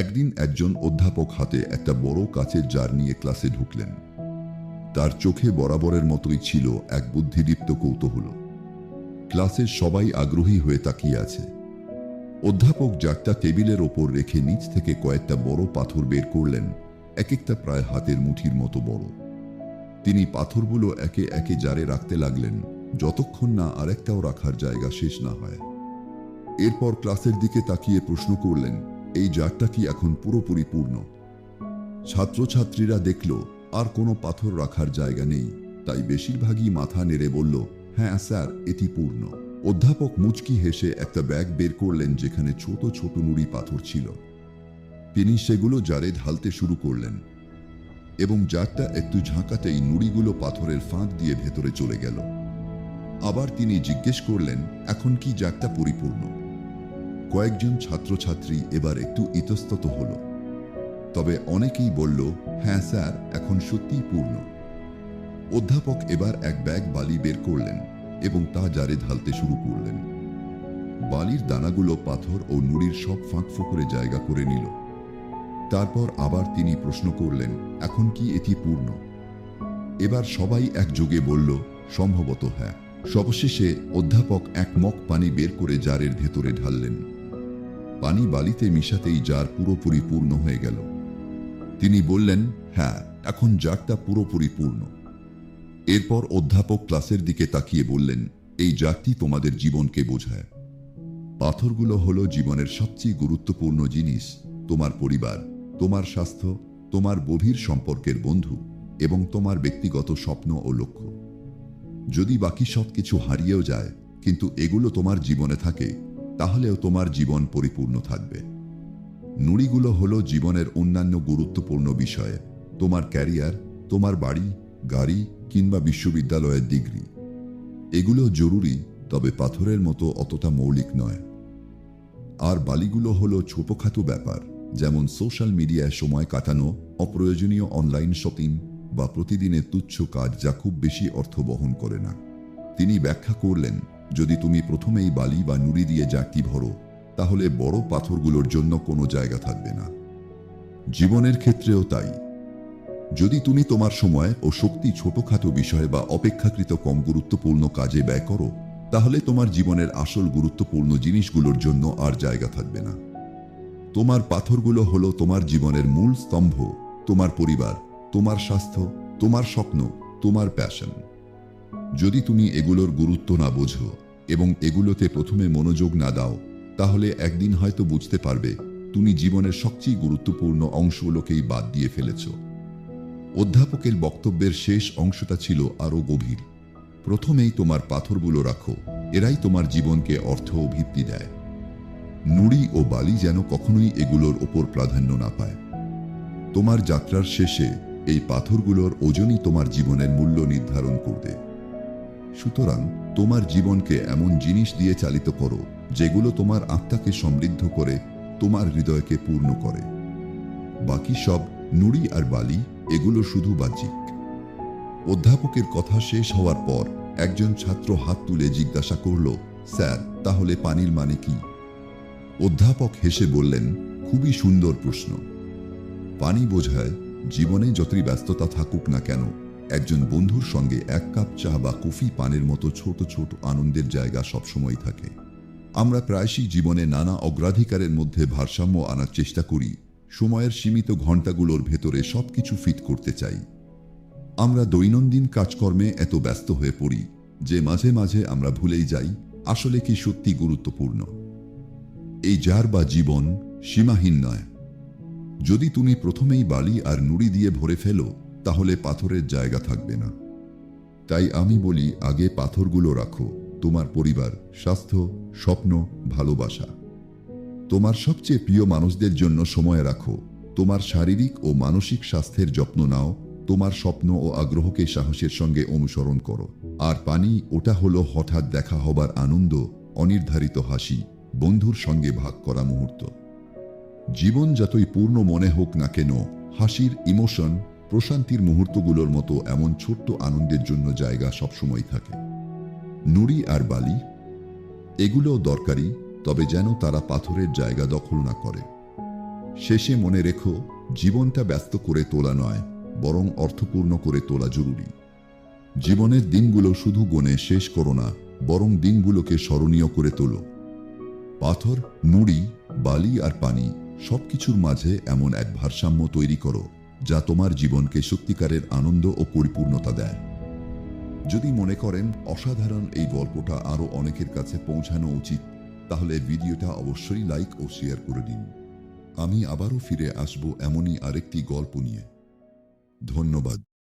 একদিন একজন অধ্যাপক হাতে একটা বড় কাচের জার নিয়ে ক্লাসে ঢুকলেন। তার চোখে বরাবরের মতোই ছিল এক বুদ্ধিদীপ্ত কৌতূহল। ক্লাসের সবাই আগ্রহী হয়ে তাকিয়ে আছে। অধ্যাপক জারটা টেবিলের ওপর রেখে নিচ থেকে কয়েকটা বড় পাথর বের করলেন এক একটা প্রায় হাতের মুঠির মতো বড়। তিনি পাথরগুলো একে একে জারে রাখতে লাগলেন, যতক্ষণ না আরেকটাও রাখার জায়গা শেষ না হয়। এরপর ক্লাসের দিকে তাকিয়ে প্রশ্ন করলেন এই জারটা কি এখন পুরোপুরি পূর্ণ। ছাত্রছাত্রীরা দেখল, আর কোনো পাথর রাখার জায়গা নেই। তাই বেশিরভাগই মাথা নেড়ে বলল হ্যাঁ স্যার, এটি পূর্ণ। অধ্যাপক মুচকি হেসে একটা ব্যাগ বের করলেন যেখানে ছোট ছোট নুড়ি পাথর ছিল। তিনি সেগুলো জারে ঢালতে শুরু করলেন এবং জারটা একটু ঝাঁকাতেই নুড়িগুলো পাথরের ফাঁক দিয়ে ভেতরে চলে গেল। আবার তিনি জিজ্ঞেস করলেন, এখন কি জারটা পরিপূর্ণ? কয়েকজন ছাত্রছাত্রী এবার একটু ইতস্তত হল। তবে অনেকেই বলল হ্যাঁ স্যার, এখন সত্যিই পূর্ণ। অধ্যাপক এবার এক ব্যাগ বালি বের করলেন এবং তা জারে ঢালতে শুরু করলেন। বালির দানাগুলো পাথর ও নুড়ির সব ফাঁক ফোকরে জায়গা করে নিল। তারপর আবার তিনি প্রশ্ন করলেন, এখন কি এটি পূর্ণ? এবার সবাই একযোগে বলল, সম্ভবত হ্যাঁ। সবশেষে অধ্যাপক এক মগ পানি বের করে জারের ভেতরে ঢাললেন। পানি বালিতে মিশাতেই জার পুরোপুরি পূর্ণ হয়ে গেল। তিনি বললেন হ্যাঁ এখন জারটা পুরোপুরি পূর্ণ। এরপর অধ্যাপক ক্লাসের দিকে তাকিয়ে বললেন, এই জারটি তোমাদের জীবনকে বোঝায়। পাথরগুলো হলো জীবনের সবচেয়ে গুরুত্বপূর্ণ জিনিস, তোমার পরিবার, তোমার স্বাস্থ্য, তোমার গভীর সম্পর্কের বন্ধু এবং তোমার ব্যক্তিগত স্বপ্ন ও লক্ষ্য। যদি বাকি সব কিছু হারিয়েও যায়, কিন্তু এগুলো তোমার জীবনে থাকে তাহলেও তোমার জীবন পরিপূর্ণ থাকবে। নুড়িগুলো হলো জীবনের অন্যান্য গুরুত্বপূর্ণ বিষয়ে। তোমার ক্যারিয়ার, তোমার বাড়ি, গাড়ি কিংবা বিশ্ববিদ্যালয়ের ডিগ্রি। এগুলো জরুরি, তবে পাথরের মতো অতটা মৌলিক নয়। আর বালিগুলো হলো ছোটখাটো ব্যাপার, যেমন সোশ্যাল মিডিয়ায় সময় কাটানো, অপ্রয়োজনীয় অনলাইন শপিং বা প্রতিদিনের তুচ্ছ কাজ যা খুব বেশি অর্থ বহন করে না। তিনি ব্যাখ্যা করলেন যদি তুমি প্রথমেই বালি বা নুড়ি দিয়ে জাঁকি ভরো, তাহলে বড় পাথরগুলোর জন্য কোনো জায়গা থাকবে না। জীবনের ক্ষেত্রেও তাই। যদি তুমি তোমার সময় ও শক্তি ছোটখাটো বিষয় বা অপেক্ষাকৃত কম গুরুত্বপূর্ণ কাজে ব্যয় করো, তাহলে তোমার জীবনের আসল গুরুত্বপূর্ণ জিনিসগুলোর জন্য আর জায়গা থাকবে না। তোমার পাথরগুলো হলো তোমার জীবনের মূল স্তম্ভ, তোমার পরিবার, তোমার স্বাস্থ্য, তোমার স্বপ্ন, তোমার প্যাশন যদি তুমি এগুলোর গুরুত্ব না বোঝো এবং এগুলোতে প্রথমে মনোযোগ না দাও, তাহলে একদিন হয়তো বুঝতে পারবে তুমি জীবনের সবচেয়ে গুরুত্বপূর্ণ অংশগুলোকেই বাদ দিয়ে ফেলেছ। অধ্যাপকের বক্তব্যের শেষ অংশটা ছিল আরও গভীর। প্রথমেই তোমার পাথরগুলো রাখো, এরাই তোমার জীবনকে অর্থ ও ভিত্তি দেয়। নুড়ি ও বালি যেন কখনোই এগুলোর ওপর প্রাধান্য না পায়। তোমার যাত্রার শেষে এই পাথরগুলোর ওজনই তোমার জীবনের মূল্য নির্ধারণ করবে। সুতরাং তোমার জীবনকে এমন জিনিস দিয়ে চালিত করো, যেগুলো তোমার আত্মাকে সমৃদ্ধ করে, তোমার হৃদয়কে পূর্ণ করে। বাকি সব নুড়ি আর বালি, এগুলো শুধু বাহ্যিক। অধ্যাপকের কথা শেষ হওয়ার পর একজন ছাত্র হাত তুলে জিজ্ঞাসা করল, স্যার, তাহলে পানির মানে কি? অধ্যাপক হেসে বললেন, খুবই সুন্দর প্রশ্ন। পানি বোঝায় জীবনে যতই ব্যস্ততা থাকুক না কেন একজন বন্ধুর সঙ্গে এক কাপ চা বা কফি পানের মতো ছোট ছোট আনন্দের জায়গা সবসময় থাকে। আমরা প্রায়শই জীবনে নানা অগ্রাধিকারের মধ্যে ভারসাম্য আনার চেষ্টা করি, সময়ের সীমিত ঘন্টাগুলোর ভেতরে সবকিছু ফিট করতে চাই। আমরা দৈনন্দিন কাজকর্মে এত ব্যস্ত হয়ে পড়ি যে মাঝে মাঝে আমরা ভুলেই যাই, আসলে কি সত্যি গুরুত্বপূর্ণ। এই যার বা জীবন সীমাহীন নয়। যদি তুমি প্রথমেই বালি আর নুড়ি দিয়ে ভরে ফেলো তাহলে পাথরের জায়গা থাকবে না। তাই আমি বলি, আগে পাথরগুলো রাখো, তোমার পরিবার, স্বাস্থ্য, স্বপ্ন, ভালোবাসা। তোমার সবচেয়ে প্রিয় মানুষদের জন্য সময় রাখো। তোমার শারীরিক ও মানসিক স্বাস্থ্যের যত্ন নাও, তোমার স্বপ্ন ও আগ্রহকে সাহসের সঙ্গে অনুসরণ করো। আর পানি, ওটা হলো হঠাৎ দেখা হবার আনন্দ, অনির্ধারিত হাসি, বন্ধুর সঙ্গে ভাগ করা মুহূর্ত। জীবন যতই পূর্ণ মনে হোক না কেন, হাসির ইমোশন প্রশান্তির মুহূর্তগুলোর মতো এমন ছোট্ট আনন্দের জন্য জায়গা সবসময় থাকে। নুড়ি আর বালি, এগুলোও দরকারি, তবে যেন তারা পাথরের জায়গা দখল না করে। শেষে মনে রেখো, জীবনটা ব্যস্ত করে তোলা নয়, বরং অর্থপূর্ণ করে তোলা জরুরি। জীবনের দিনগুলো শুধু গণে শেষ করো না, বরং দিনগুলোকে স্মরণীয় করে তোলো। পাথর, নুড়ি, বালি আর পানি সবকিছুর মাঝে এমন এক ভারসাম্য তৈরি করো। যা তোমার জীবনকে সত্যিকারের আনন্দ ও পরিপূর্ণতা দেয়। যদি মনে করেন অসাধারণ এই গল্পটা আরও অনেকের কাছে পৌঁছানো উচিত, তাহলে ভিডিওটা অবশ্যই লাইক ও শেয়ার করে দিন। আমি আবারও ফিরে আসব এমনই আরেকটি গল্প নিয়ে। ধন্যবাদ।